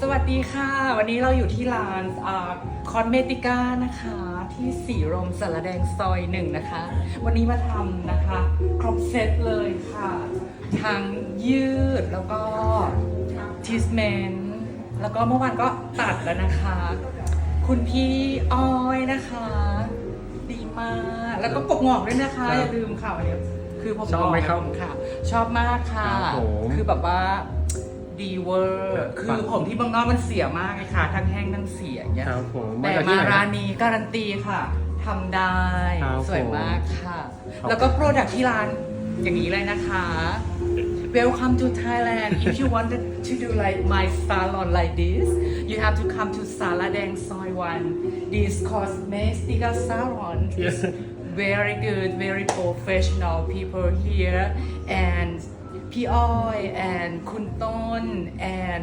สวัสดีค่ะ วันนี้เราอยู่ที่ร้านคอนเมติก้านะคะ ที่สีลมสารแดงซอยหนึ่งนะคะ วันนี้มาทำนะคะ ครบเซตเลยค่ะ ทั้งยืดแล้วก็ทิสเมนแล้วก็เมื่อวานก็ตัดแล้วนะคะ คุณพี่ออยนะคะ ดีมากแล้วก็กบงอกด้วยนะคะครับอย่าลืมค่ะวันนี้คือผมชอบไหมครับค่ะ ชอบมากค่ะครับผมคือแบบว่า ดีเวอร์ครับคือผมที่เบางนอกมันเสียมากเลยค่ะ ทั้งแห้งทั้งเสียอย่างเงี้ยครับผมแต่จกที่มาไหนร้านนี้การันตีค่ะทำได้ครับสวยผมมากค่ะครับแล้วก็โปรดักที่ร้านอย่างนี้เลยนะคะ Welcome to Thailand if you wanted to do like my salon like this you have to come to Saladeng Soy 1 this cosmetica salon Yes. very good, very professional people here, and พี่อ้อยแอนคุณต้นแอน